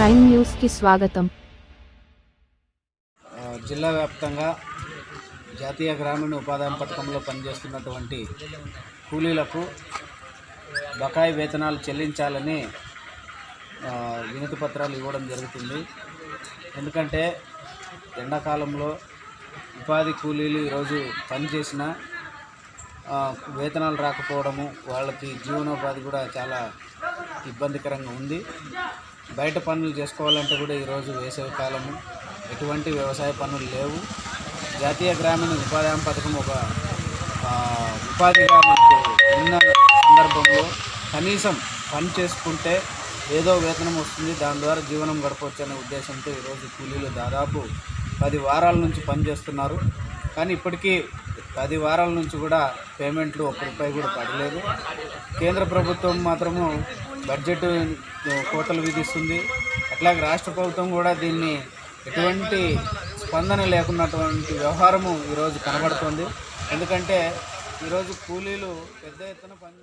Nine న్యూస్కి స్వాగతం జిల్లా వ్యాప్తంగా జాతీయ గ్రామీణ ఉపాధి పథకంలో పనిచేస్తున్నటువంటి కూలీలకు బకాయి వేతనాలు చెల్లించాలని వినతి పత్రాలు ఇవ్వడం జరుగుతుంది. ఎందుకంటే ఎండాకాలంలో ఉపాధి కూలీలు ఈరోజు పనిచేసిన వేతనాలు రాకపోవడము వాళ్ళకి జీవనోపాధి కూడా చాలా ఇబ్బందికరంగా ఉంది. బయట పనులు చేసుకోవాలంటే కూడా ఈరోజు వేసవి కాలము. ఎటువంటి వ్యవసాయ పనులు లేవు. జాతీయ గ్రామీణ ఉపాధి హామీ పథకం ఒక ఉపాధిగా మనకు ఉన్న సందర్భంలో కనీసం పని చేసుకుంటే ఏదో వేతనం వస్తుంది. దాని ద్వారా జీవనం గడపవచ్చు అనే ఉద్దేశంతో ఈరోజు కూలీలు దాదాపు పది వారాల నుంచి పనిచేస్తున్నారు కానీ ఇప్పటికీ పది వారాల నుంచి కూడా పేమెంట్లు ఒక్క రూపాయి కూడా పడలేదు. కేంద్ర ప్రభుత్వం మాత్రము బడ్జెట్ కోతలు విధిస్తుంది. అట్లాగే రాష్ట్ర ప్రభుత్వం కూడా దీన్ని ఎటువంటి స్పందన లేకున్నటువంటి వ్యవహారము ఈరోజు కనబడుతుంది. ఎందుకంటే ఈరోజు కూలీలు పెద్ద ఎత్తున పని